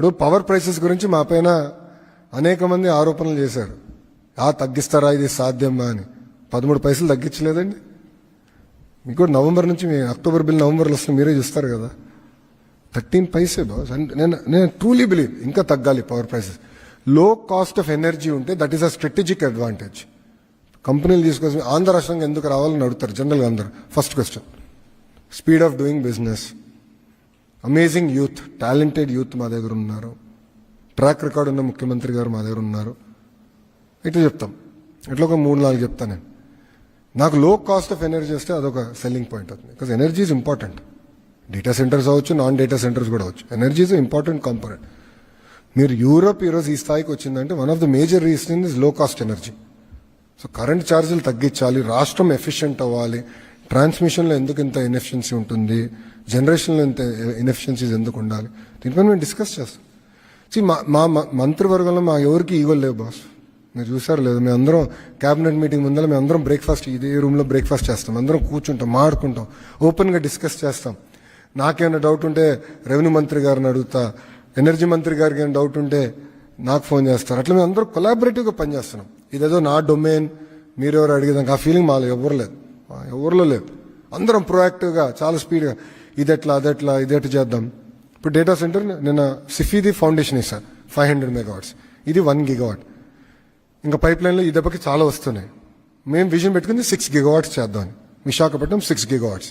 ఇప్పుడు power prices గురించి మా పైన అనేక మంది ఆరోపణలు చేశారు. ఆ తగ్గిస్తారా ఇది సాధ్యమా అని. పదమూడు పైసలు తగ్గించలేదండి. మీకు కూడా నవంబర్ నుంచి మీ అక్టోబర్ బిల్ నవంబర్లో వస్తుంది మీరే చూస్తారు కదా. Thirteen paise boss. నేను నేను ట్రూలీ బిలీవ్ ఇంకా తగ్గాలి పవర్ ప్రైసెస్లో కాస్ట్ ఆఫ్ ఎనర్జీ ఉంటే that is a strategic advantage కంపెనీలు తీసుకొచ్చి ఆంధ్ర రాష్ట్రంగా ఎందుకు రావాలని అడుగుతారు జనరల్గా అందరు. First question speed of doing business amazing youth talented youth మా దగ్గర ఉన్నారు. ట్రాక్ రికార్డ్ ఉన్న ముఖ్యమంత్రి గారు మా దగ్గర ఉన్నారు. ఇట్లా చెప్తాం. ఇట్లా ఒక మూడు నాలుగు చెప్తాను నేను. నాకు లో కాస్ట్ ఆఫ్ ఎనర్జీ వస్తే అదొక సెల్లింగ్ పాయింట్ అవుతుంది. Because energy is important data centers అవచ్చు నాన్ డేటా సెంటర్స్ కూడా అవచ్చు ఎనర్జీ ఇస్ ఇంపార్టెంట్ కాంపోనెంట్ మీరు యూరోప్ ఈరోజు ఈ స్థాయికి వచ్చిందంటే one of the major reason ఇస్లో cost energy so current ఛార్జీలు తగ్గించాలి రాష్ట్రం ఎఫిషియెంట్ అవ్వాలి ట్రాన్స్మిషన్లో ఎందుకు ఇంత ఇన్ఎఫిషియన్సీ ఉంటుంది? జనరేషన్లో ఇంత ఇన్ఎఫిషియన్సీస్ ఎందుకు ఉండాలి? దీనిపైన మేము డిస్కస్ చేస్తాం. సి మా మా మంత్రివర్గంలో మా ఎవరికి ఈగోలు లేవు బాస్ మీరు చూసారు లేదు? మేము అందరం క్యాబినెట్ మీటింగ్ ముందర మేము అందరం బ్రేక్ఫాస్ట్ ఇదే రూమ్లో బ్రేక్ఫాస్ట్ చేస్తాం. అందరం కూర్చుంటాం మాడుకుంటాం ఓపెన్గా డిస్కస్ చేస్తాం. నాకేమైనా డౌట్ ఉంటే రెవెన్యూ మంత్రి గారిని అడుగుతా ఎనర్జీ మంత్రి గారికి ఏమైనా డౌట్ ఉంటే నాకు ఫోన్ చేస్తారు. అట్లా మేము అందరం కొలాబరేటివ్గా పనిచేస్తున్నాం. ఇదేదో నా డొమైన్ మీరెవరు అడిగేదానికి ఆ ఫీలింగ్ మాలో ఎవరు లేదు ఎవరిలో లేదు. అందరం ప్రొయాక్టివ్గా చాలా స్పీడ్గా ఇదెట్లా అదెట్లా ఇదెట్లా చేద్దాం. ఇప్పుడు డేటా సెంటర్ నిన్న సిఫీది ఫౌండేషన్ ఇస్తాను ఫైవ్ హండ్రెడ్ మెగావాట్స్ ఇది వన్ గిగావాట్ ఇంకా పైప్ లైన్లో ఈ దెబ్బకి చాలా వస్తున్నాయి. మేము విజన్ పెట్టుకుంది సిక్స్ గిగావాట్స్ చేద్దాం Visakhapatnam six gigawatts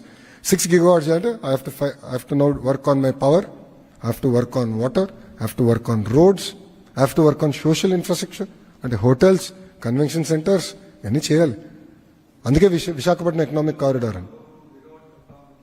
six gigawatts అంటే I have to I have to now work on my power I have to work on water I have to work on roads I have to work on social infrastructure అంటే hotels convention centres ఇవన్నీ చేయాలి. అందుకే విశ Visakhapatnam economic corridor అని.